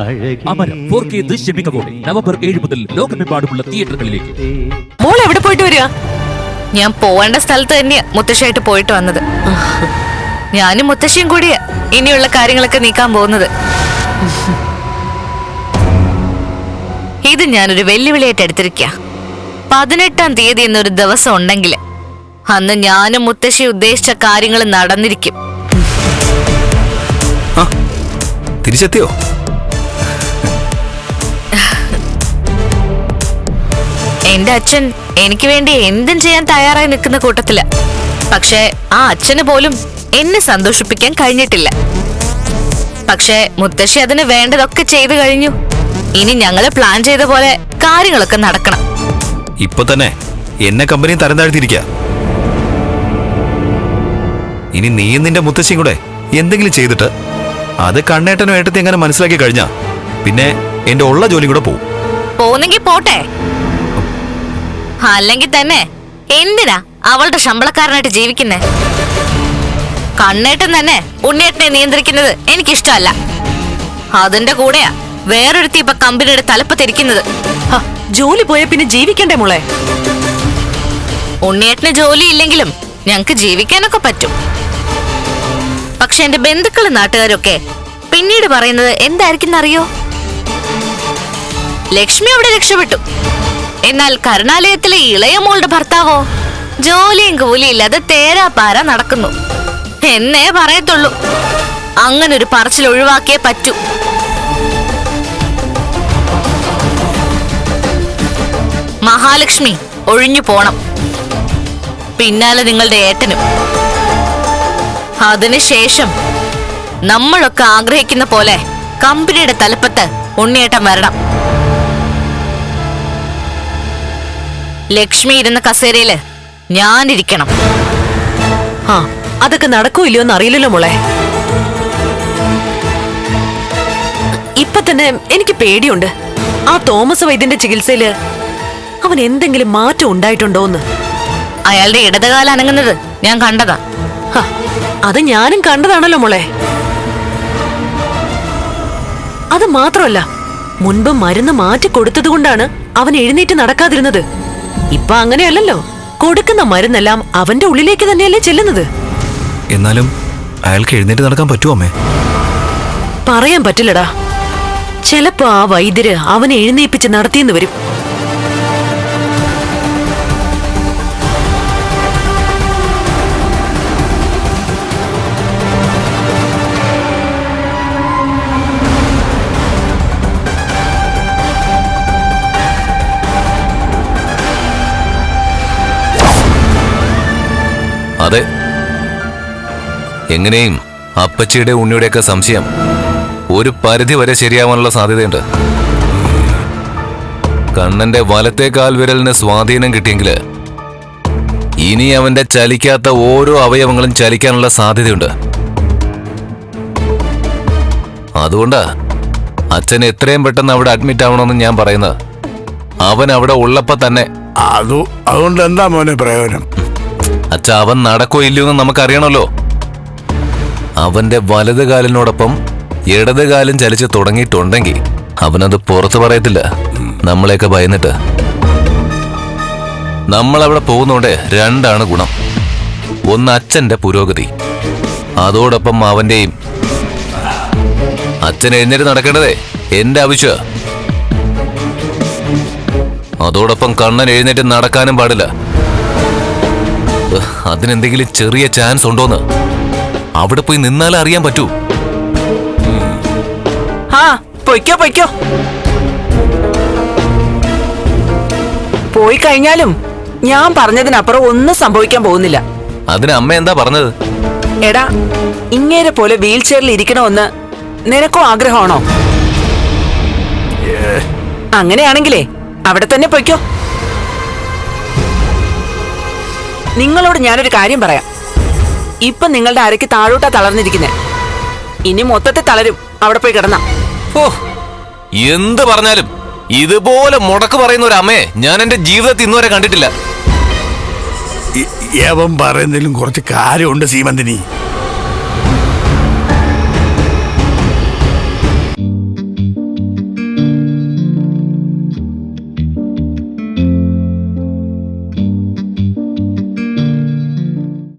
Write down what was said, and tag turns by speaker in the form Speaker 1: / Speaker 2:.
Speaker 1: Amaram four K ദൃശ്യമികവോടെ November ഏഴ് മുതൽ ലോകമെമ്പാടുമുള്ള തിയേറ്ററുകളിലേക്ക്.
Speaker 2: മോൾ എവിടെ പോയിട്ട് വരിക?
Speaker 3: ഞാൻ പോവേണ്ട സ്ഥലത്ത് തന്നെയാ മുത്തശ്ശിയായിട്ട് പോയിട്ട് വന്നത്. ഞാനും മുത്തശ്ശിയും കൂടിയാ ഇനിയുള്ള കാര്യങ്ങളൊക്കെ നീക്കാൻ പോകുന്നത്. ഇത് ഞാനൊരു വെല്ലുവിളിയായിട്ട് എടുത്തിരിക്കുക പതിനെട്ടാം തീയതി എന്നൊരു ദിവസം ഉണ്ടെങ്കിൽ അന്ന് ഞാനും മുത്തശ്ശി ഉദ്ദേശിച്ച കാര്യങ്ങൾ നടന്നിരിക്കും.
Speaker 4: തിരിച്ചെത്തിയോ?
Speaker 3: എന്റെ അച്ഛൻ എനിക്ക് വേണ്ടി എന്തും ചെയ്യാൻ തയ്യാറായി നിൽക്കുന്ന കൂട്ടത്തിൽ. പക്ഷേ ആ അച്ഛന് പോലും എന്നെ സന്തോഷിപ്പിക്കാൻ കഴിഞ്ഞിട്ടില്ല. പക്ഷേ മുത്തശ്ശി അതിന് വേണ്ടതൊക്കെ ചെയ്തു കഴിഞ്ഞു. ഇനി ഞങ്ങൾ പ്ലാൻ ചെയ്ത പോലെ കാര്യങ്ങളൊക്കെ നടക്കണം.
Speaker 4: ഇപ്പൊ തന്നെ എന്നെ കമ്പനി തരം താഴ്ത്തിയിരിക്ക. ഇനി നീയും നിന്റെ മുത്തശ്ശിയും കൂടെ എന്തെങ്കിലും ചെയ്തിട്ട് അത് കണ്ണേട്ടനും ഏട്ടത്തി എങ്ങനെ മനസ്സിലാക്കി കഴിഞ്ഞാ? പിന്നെ എന്റെ ഉള്ള ജോലി കൂടെ പോവും.
Speaker 3: പോകുന്നെങ്കിൽ പോട്ടെ. അല്ലെങ്കിൽ തന്നെ എന്തിനാ അവളുടെ ശമ്പളക്കാരനായിട്ട് ജീവിക്കുന്നേ? കണ്ണേട്ടൻ തന്നെ ഉണ്ണേട്ടനെ നിയന്ത്രിക്കുന്നത് എനിക്കിഷ്ടമല്ല. അതിന്റെ കൂടെയാ വേറൊരുത്തി ഇപ്പൊ കമ്പനിയുടെ തലപ്പത്തിരിക്കുന്നത്.
Speaker 2: ജോലി പോയ പിന്നെ ജീവിക്കണ്ടേ മോളെ?
Speaker 3: ഉണ്ണിയേട്ടന് ജോലി ഇല്ലെങ്കിലും ഞങ്ങക്ക് ജീവിക്കാനൊക്കെ പറ്റും. പക്ഷെ എന്റെ ബന്ധുക്കളും നാട്ടുകാരൊക്കെ പിന്നീട് പറയുന്നത് എന്തായിരിക്കും അറിയോ ലക്ഷ്മി അവിടെ രക്ഷപ്പെട്ടു. എന്നാൽ കരുണാലയത്തിലെ ഇളയ മോളുടെ ഭർത്താവോ? ജോലിയും കൂലിയില്ലാതെ ഇല്ലാതെ തേരാ പാര നടക്കുന്നു. എന്നേ പറയത്തുള്ളൂ. അങ്ങനെ ഒരു പറച്ചിൽ ഒഴിവാക്കിയേ പറ്റൂ. മഹാലക്ഷ്മി ഒഴിഞ്ഞു പോണം. പിന്നാലെ നിങ്ങളുടെ ഏട്ടനും. അതിനുശേഷം നമ്മളൊക്കെ ആഗ്രഹിക്കുന്ന പോലെ കമ്പനിയുടെ തലപ്പത്ത് ഉണ്ണിയേട്ടൻ വരണം. ലക്ഷ്മി ഇരുന്ന കസേരയിൽ ഞാനിരിക്കണം.
Speaker 2: ആ അതൊക്കെ നടക്കൂ ഇല്ലയോ എന്ന് അറിയില്ലല്ലോ മോളെ. ഇപ്പൊ തന്നെ എനിക്ക് പേടിയുണ്ട്. ആ തോമസ് വൈദ്യന്റെ ചികിത്സയിൽ അവൻ എന്തെങ്കിലും മാറ്റം ഉണ്ടായിട്ടുണ്ടോന്ന്.
Speaker 3: അയാളുടെ ഇടതുകാലം അനങ്ങുന്നത് ഞാൻ കണ്ടതാ.
Speaker 2: അത് ഞാനും കണ്ടതാണല്ലോ മോളെ. അത് മാത്രമല്ല മുൻപ് മരുന്ന് മാറ്റി കൊടുത്തത് കൊണ്ടാണ് അവൻ എഴുന്നേറ്റ് നടക്കാതിരുന്നത്. ഇപ്പൊ അങ്ങനെയല്ലല്ലോ. കൊടുക്കുന്ന മരുന്നെല്ലാം അവന്റെ ഉള്ളിലേക്ക് തന്നെയല്ലേ ചെല്ലുന്നത്?
Speaker 4: എന്നാലും അയാൾക്ക് എഴുന്നേറ്റ് നടക്കാൻ പറ്റുമോ അമ്മേ?
Speaker 2: പറയാൻ പറ്റില്ലടാ. ചിലപ്പോ ആ വൈദ്യര് അവനെ എഴുന്നേപ്പിച്ച് നടത്തിയെന്ന് വരും.
Speaker 4: അതെ. എങ്ങനെയും അപ്പച്ചിയുടെ ഉണ്ണിയുടെയൊക്കെ സംശയം ഒരു പരിധി വരെ ശരിയാവാനുള്ള സാധ്യതയുണ്ട്. കണ്ണന്റെ വലത്തെ കാൽ വിരലിന് സ്വാധീനം കിട്ടിയെങ്കിൽ ഇനി അവന്റെ ചലിക്കാത്ത ഓരോ അവയവങ്ങളും ചലിക്കാനുള്ള സാധ്യതയുണ്ട്. അതുകൊണ്ടാ അച്ഛൻ എത്രയും പെട്ടെന്ന് അവിടെ അഡ്മിറ്റ് ആവണമെന്ന് ഞാൻ പറയുന്നത്. അവൻ അവിടെ ഉള്ളപ്പോ തന്നെ
Speaker 5: അതു അതുകൊണ്ട് എന്താ മോനെ പ്രയോജനം?
Speaker 4: അച്ഛ അവൻ നടക്കോ ഇല്ലയോ എന്ന് നമുക്കറിയണമല്ലോ. അവന്റെ വലത് കാലിനോടൊപ്പം ഇടത് കാലും ചലിച്ച് തുടങ്ങിയിട്ടുണ്ടെങ്കിൽ അവനത് പുറത്തു പറയത്തില്ല. നമ്മളെയൊക്കെ ഭയന്നിട്ട്. നമ്മൾ അവിടെ പോകുന്നോണ്ട് രണ്ടാണ് ഗുണം. ഒന്ന് അച്ഛന്റെ പുരോഗതി. അതോടൊപ്പം അവന്റെയും. അച്ഛൻ എഴുന്നേറ്റ് നടക്കേണ്ടതേ? എന്റെ ആവശ്യ അതോടൊപ്പം കണ്ണൻ എഴുന്നേറ്റ് നടക്കാനും പാടില്ല. അതിനെന്തെങ്കിലും ചെറിയ ചാൻസ് ഉണ്ടോന്ന്? അവിടെ പോയി നിന്നാലേ അറിയാൻ പറ്റൂ.
Speaker 6: ആ പൊയ്ക്കോ പൊയ്ക്കോ. പോയി കഴിഞ്ഞാലും ഞാൻ പറഞ്ഞതിനപ്പുറം ഒന്നും സംഭവിക്കാൻ പോകുന്നില്ല.
Speaker 4: അതിന് അമ്മ എന്താ പറഞ്ഞത്?
Speaker 6: എടാ ഇങ്ങേരെ പോലെ വീൽ ചെയറിൽ ഇരിക്കണമെന്ന് നിനക്കും ആഗ്രഹമാണോ? അങ്ങനെയാണെങ്കിലേ അവിടെ തന്നെ പൊയ്ക്കോ. നിങ്ങളോട് ഞാനൊരു കാര്യം പറയാം. ഇപ്പൊ നിങ്ങളുടെ അരയ്ക്ക് താഴോട്ടാ തളർന്നിരിക്കുന്നേ. ഇനി മൊത്തത്തിൽ തളരും. അവിടെ പോയി കിടന്ന.
Speaker 4: ഓ എന്ത് പറഞ്ഞാലും ഇതുപോലെ മുടക്ക് പറയുന്ന ഒരു അമ്മയെ ഞാൻ എന്റെ ജീവിതത്തിൽ ഇന്നുവരെ കണ്ടിട്ടില്ല.
Speaker 5: ഏവം യവൻ പറയുന്നതിലും കുറച്ച് കാര്യമുണ്ട് സീമന്തിനി